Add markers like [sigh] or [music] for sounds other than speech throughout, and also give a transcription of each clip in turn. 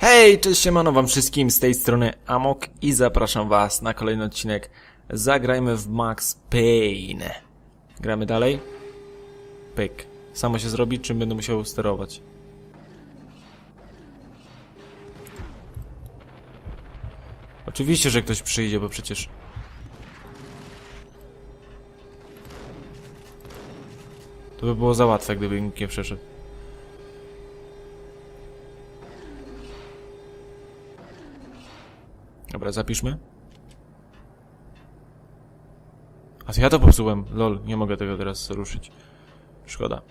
Hej, cześć siemano wam wszystkim, z tej strony Amok i zapraszam was na kolejny odcinek Zagrajmy w Max Payne. Gramy dalej? Pyk. Samo się zrobi, czym będę musiał sterować? Oczywiście, że ktoś przyjdzie, bo przecież... To by było za łatwe, gdyby nikt nie przeszedł. Dobra, zapiszmy. A to ja to popsułem. Lol, nie mogę tego teraz ruszyć. Szkoda.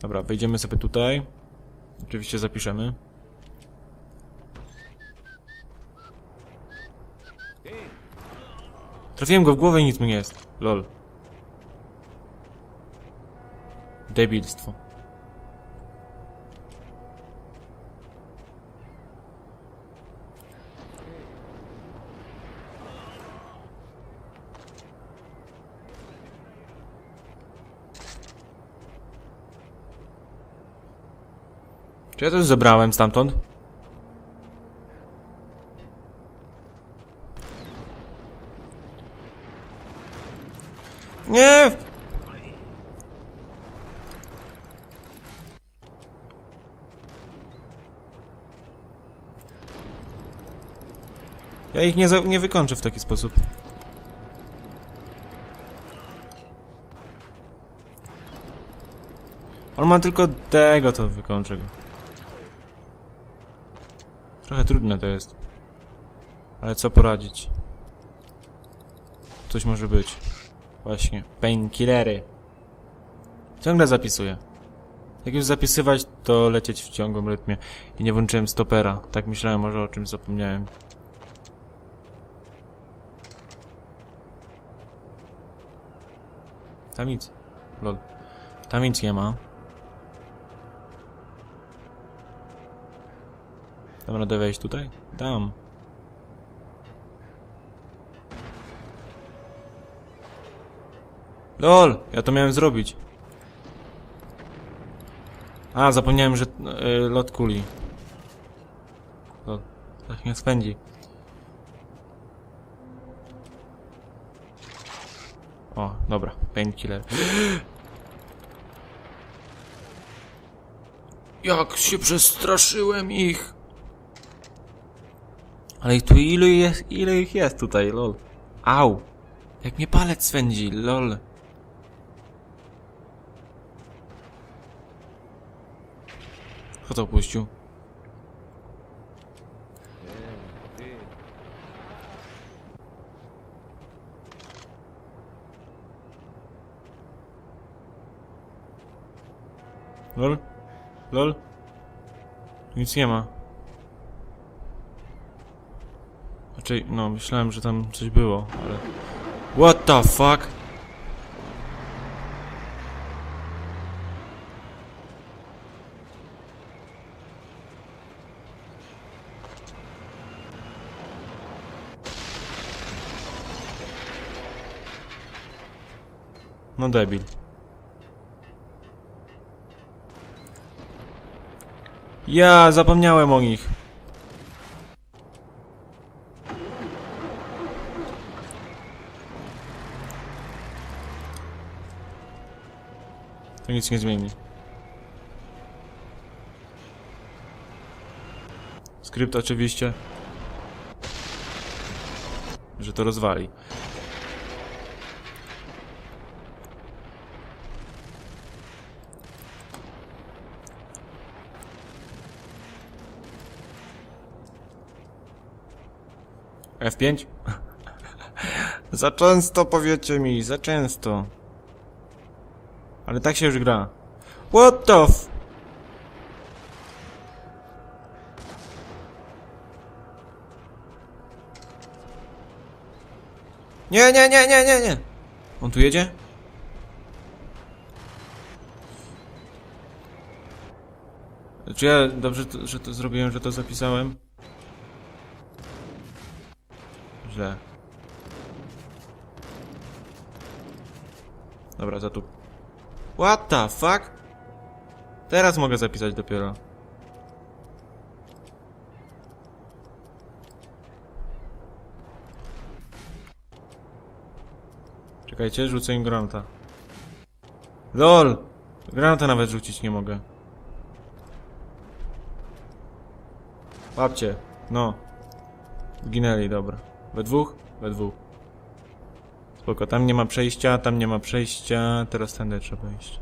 Dobra, wejdziemy sobie tutaj. Oczywiście zapiszemy. Trafiłem go w głowę i nic mu nie jest. Lol. Debilstwo. Czy ja to już zebrałem stamtąd? Nie! Ja ich nie, nie wykończę w taki sposób. On ma tylko tego, to wykończę go. Trochę trudne to jest. Ale co poradzić? Coś może być. Właśnie. Painkillery. Ciągle zapisuję. Jak już zapisywać, to lecieć w ciągłym rytmie. I nie włączyłem stopera. Tak myślałem, może o czymś zapomniałem. Tam nic. Lol. Tam nic nie ma. Dam radę wejść tutaj? Dam. LOL! Ja to miałem zrobić. A, zapomniałem, że y, lot kuli. Lol. Tak nie spędzi. O, dobra. Painkiller. [gasps] Jak się przestraszyłem ich! Ale tu ilu jest, ile ich jest tutaj, lol. Au! Jak mnie palec swędzi, lol. Kto to opuścił? Lol? Lol? Nic nie ma. Znaczy, no, myślałem, że tam coś było, ale... What the fuck? No debil. Ja zapomniałem o nich. To nic nie zmieni. Skrypt oczywiście. Że to rozwali. F5? [laughs] za często powiecie mi, za często. Ale tak się już gra. What the f... Nie, nie, nie, nie, nie, nie. On tu jedzie? Czy ja dobrze, to, że to zrobiłem, że to zapisałem? Źle. Dobra, za tu. What the fuck? Teraz mogę zapisać dopiero. Czekajcie, rzucę im granata. LOL! Granata nawet rzucić nie mogę. Łapcie. No. Zginęli, dobra. We dwóch? We dwóch. Spoko, tam nie ma przejścia, tam nie ma przejścia, teraz tędy trzeba iść.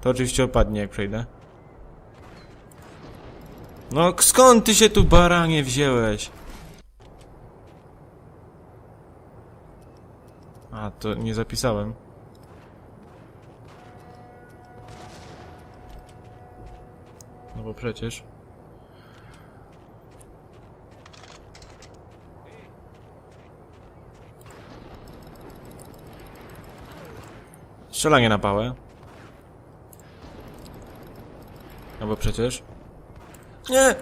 To oczywiście opadnie jak przejdę. No skąd ty się tu baranie wzięłeś? A, to nie zapisałem. No bo przecież. Strzelanie na pałę. No bo przecież. Nie!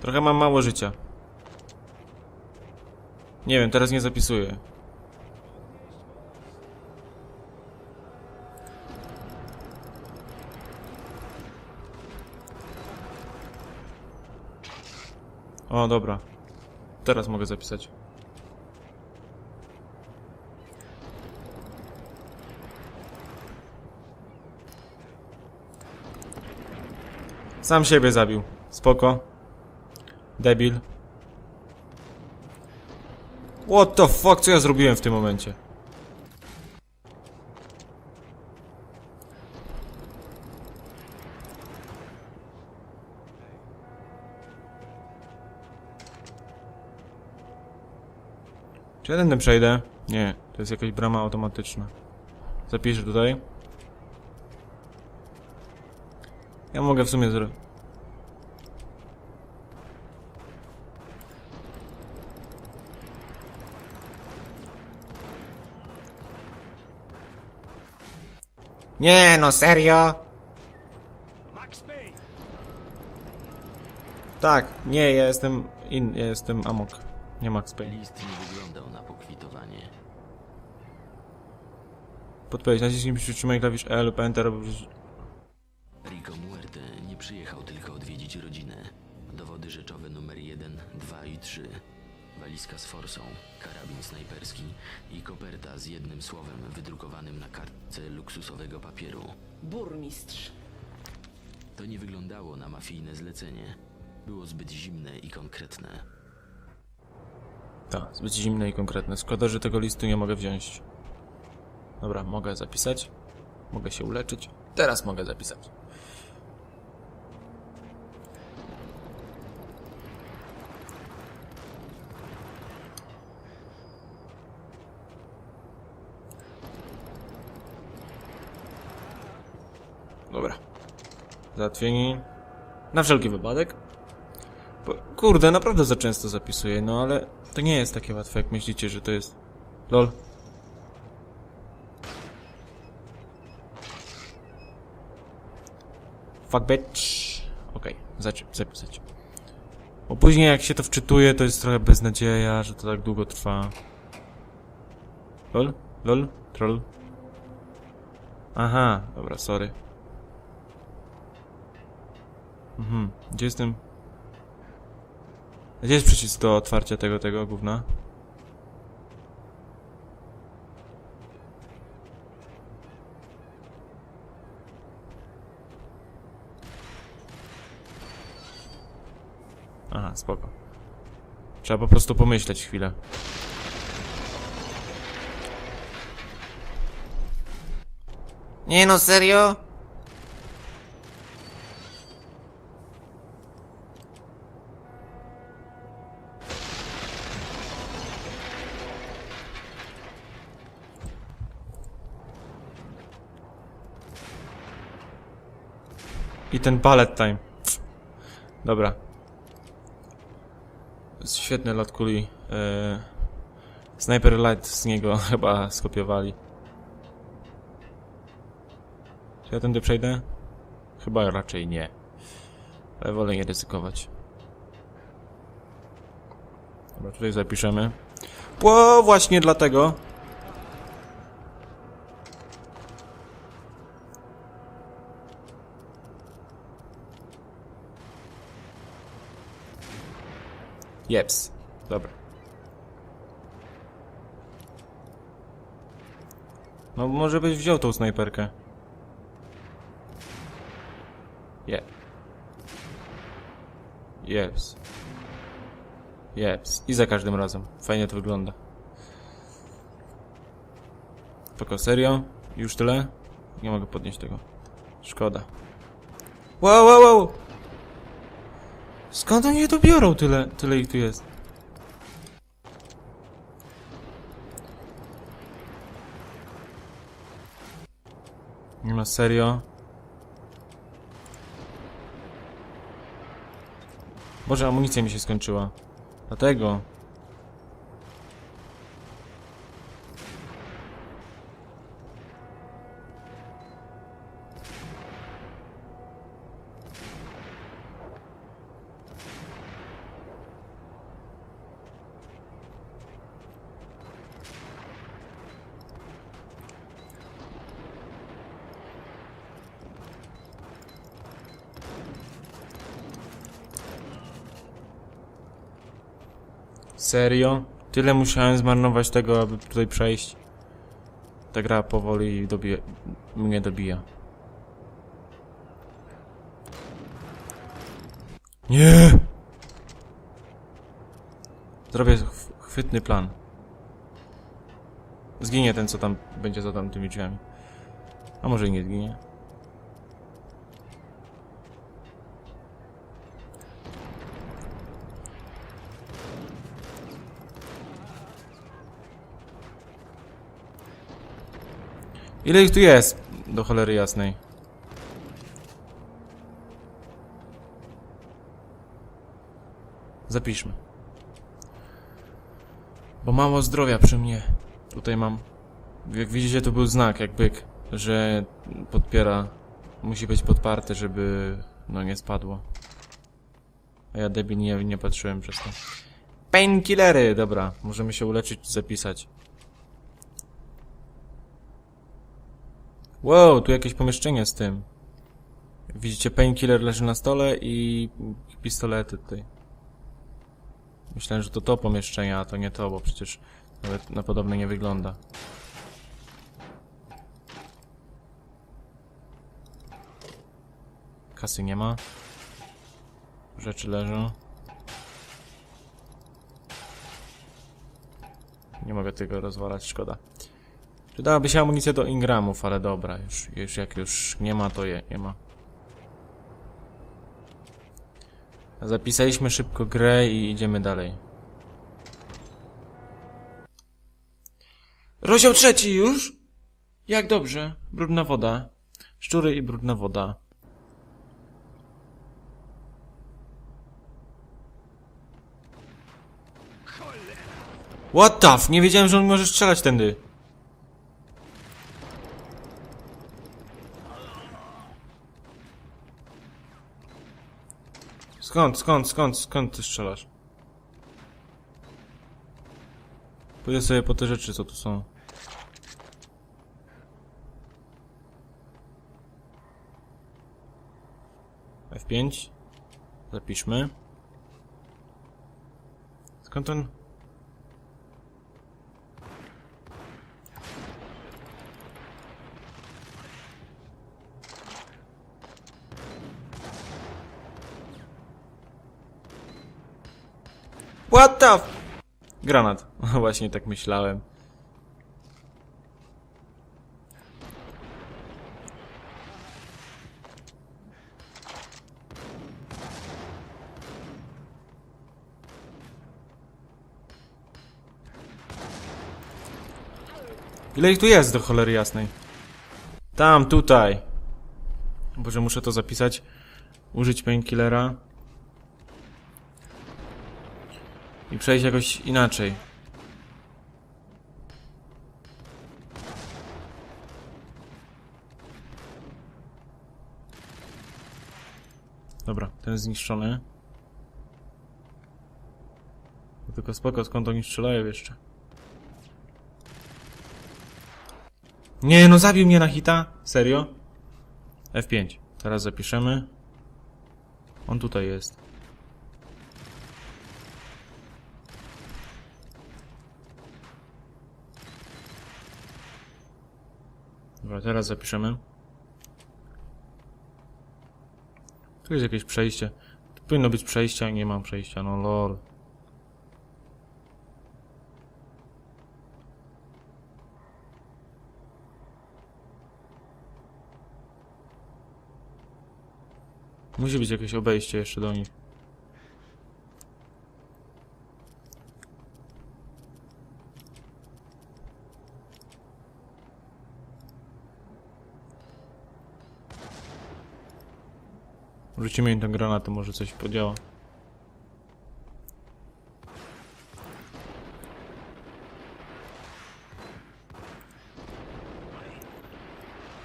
Trochę mam mało życia. Nie wiem, teraz nie zapisuję. O, dobra. Teraz mogę zapisać. Sam siebie zabił. Spoko. Debil. What the fuck, co ja zrobiłem w tym momencie? Czy ja tędy przejdę? Nie, to jest jakaś brama automatyczna. Zapiszę tutaj. Ja mogę w sumie zrobić. Nie, no serio? Tak, nie, ja jestem in, ja jestem Amok. Nie Max Payne. List nie wyglądał na pokwitowanie. Podpowiedź, naciśnij przytrzymaj klawisz E lub Enter. Rico Muerte nie przyjechał tylko odwiedzić rodzinę. Dowody rzeczowe numer 1, 2 i 3. Walizka z forsą, karabin snajperski i koperta z jednym słowem wydrukowanym na kartce luksusowego papieru. Burmistrz. To nie wyglądało na mafijne zlecenie. Było zbyt zimne i konkretne. Tak, zbyt zimne i konkretne. Szkoda, że tego listu nie mogę wziąć. Dobra, mogę zapisać. Mogę się uleczyć. Teraz mogę zapisać. Dobra. Załatwieni. Na wszelki wypadek. Kurde, naprawdę za często zapisuję, no ale to nie jest takie łatwe, jak myślicie, że to jest. Lol. Fuck bitch. Okej, okay, zapisać. Bo później jak się to wczytuje, to jest trochę beznadzieja, że to tak długo trwa. Lol? Lol? Troll? Aha, dobra, sorry. Mhm, gdzie jestem? Gdzie jest przycisk do otwarcia tego, tego gówna? Aha, spoko. Trzeba po prostu pomyśleć chwilę. Nie no, serio? Ten ballet time. Dobra. Świetny lot kuli. Yy... Sniper Light z niego [laughs] chyba skopiowali. Czy ja tędy przejdę? Chyba raczej nie. Ale wolę nie ryzykować. Dobra, tutaj zapiszemy. Ło, właśnie dlatego. Jeps. Dobra. No może byś wziął tą snajperkę. Je. Jeps. Jeps. I za każdym razem. Fajnie to wygląda. Tylko serio? Już tyle? Nie mogę podnieść tego. Szkoda. Wow, wow, wow! Skąd oni je tu biorą? Tyle, tyle ich tu jest. Nie ma serio. Boże, amunicja mi się skończyła. Dlatego. Serio? Tyle musiałem zmarnować tego, aby tutaj przejść. Ta gra powoli dobije, mnie dobija. Nie! Zrobię ch- chwytny plan. Zginie ten, co tam będzie za tamtymi drzwiami. A może i nie zginie. Ile ich tu jest? Do cholery jasnej. Zapiszmy. Bo mało zdrowia przy mnie. Tutaj mam. Jak widzicie, to był znak, jak byk, że podpiera. Musi być podparte, żeby no nie spadło. A ja debil nie, nie patrzyłem przez to. Painkillery! Dobra, możemy się uleczyć, zapisać. Wow, tu jakieś pomieszczenie z tym. Widzicie, painkiller leży na stole i pistolety tutaj. Myślałem, że to to pomieszczenie, a to nie to, bo przecież nawet na podobne nie wygląda. Kasy nie ma. Rzeczy leżą. Nie mogę tego rozwalać, szkoda. Przydałaby się amunicja do Ingramów, ale dobra, już, już jak już nie ma, to je, nie ma. Zapisaliśmy szybko grę i idziemy dalej. Rozdział trzeci już? Jak dobrze. Brudna woda. Szczury i brudna woda. What the f? Nie wiedziałem, że on może strzelać tędy. Skąd, skąd, skąd, skąd ty strzelasz? Pójdę sobie po te rzeczy, co tu są. F5. Zapiszmy. Skąd on? What the f... Granat. [laughs] Właśnie tak myślałem. Ile ich tu jest do cholery jasnej? Tam, tutaj. Boże, muszę to zapisać. Użyć painkillera. I przejść jakoś inaczej. Dobra, ten zniszczony. Tylko spoko, skąd oni strzelają jeszcze? Nie, no zabił mnie na hita? Serio? F5. Teraz zapiszemy. On tutaj jest. Teraz zapiszemy. Tu jest jakieś przejście. Tu powinno być przejście, a nie mam przejścia, no lol. Musi być jakieś obejście jeszcze do nich. Rzucimy im ten granat, to może coś podziała.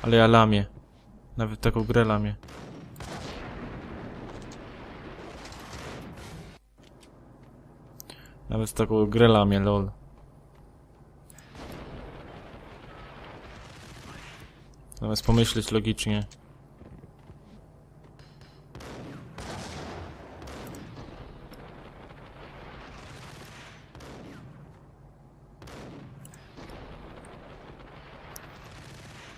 Ale ja lamię. Nawet taką grę lamię. Nawet taką grę lamię, lol. Zamiast pomyśleć logicznie.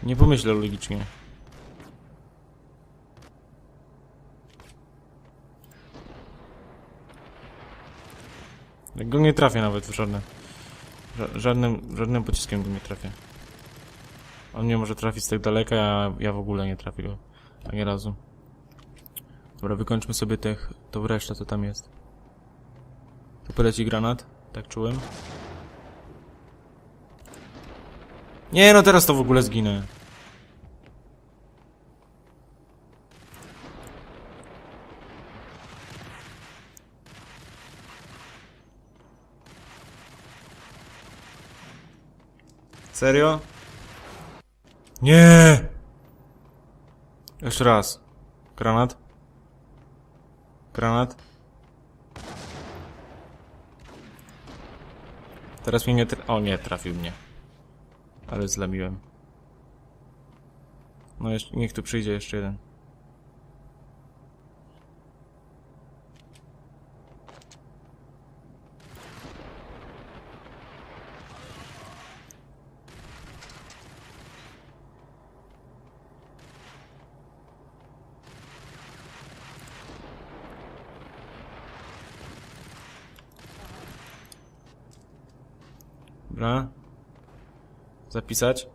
Nie pomyślę logicznie. Go nie trafię nawet w żadne. ża- Żadnym, żadnym pociskiem go nie trafię. On mnie może trafić z tak daleka, a ja w ogóle nie trafię go. Ani razu. Dobra, wykończmy sobie tych, tą resztę, co tam jest. Tu poleci granat, tak czułem. Nie, no teraz to w ogóle zginę. Serio? Nie! Jeszcze raz. Granat. Granat. Teraz mnie nie tra- O nie, trafił mnie. Ale zlamiłem. No jeszcze, niech tu przyjdzie jeszcze jeden. Dobra. Zapisać.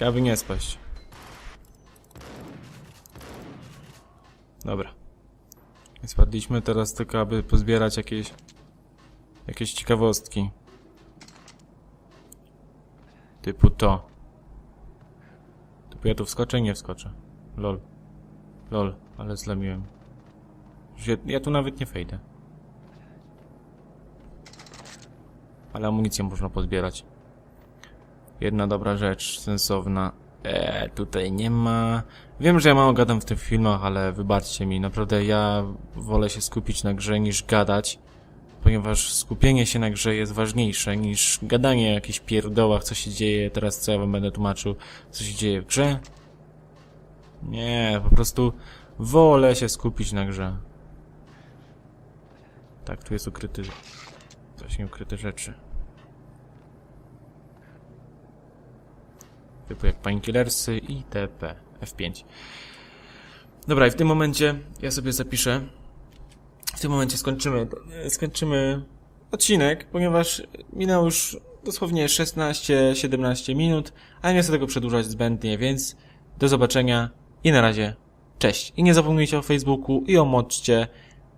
Ja by nie spaść. Dobra. Spadliśmy teraz tylko, aby pozbierać jakieś jakieś ciekawostki. Typu to. Ja tu wskoczę nie wskoczę. Lol. Lol, ale zlamiłem. Ja, ja tu nawet nie wejdę. Ale amunicję można pozbierać. Jedna dobra rzecz, sensowna. Eee, tutaj nie ma. Wiem, że ja mało gadam w tych filmach, ale wybaczcie mi. Naprawdę ja wolę się skupić na grze niż gadać. Ponieważ skupienie się na grze jest ważniejsze niż gadanie o jakichś pierdołach, co się dzieje teraz, co ja wam będę tłumaczył, co się dzieje w grze. Nie, po prostu wolę się skupić na grze. Tak, tu jest ukryty... Właśnie ukryte rzeczy. Typu jak painkillersy i TP. F5. Dobra, i w tym momencie ja sobie zapiszę. Tym momencie skończymy, skończymy odcinek, ponieważ minęło już dosłownie 16-17 minut, a nie chcę tego przedłużać zbędnie, więc do zobaczenia i na razie cześć. I nie zapomnijcie o Facebooku i o modczcie.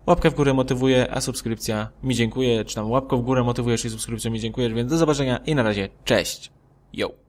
Łapka w górę motywuje, a subskrypcja mi dziękuję, czy tam łapką w górę motywujesz i subskrypcja mi dziękuję, więc do zobaczenia i na razie cześć. Yo.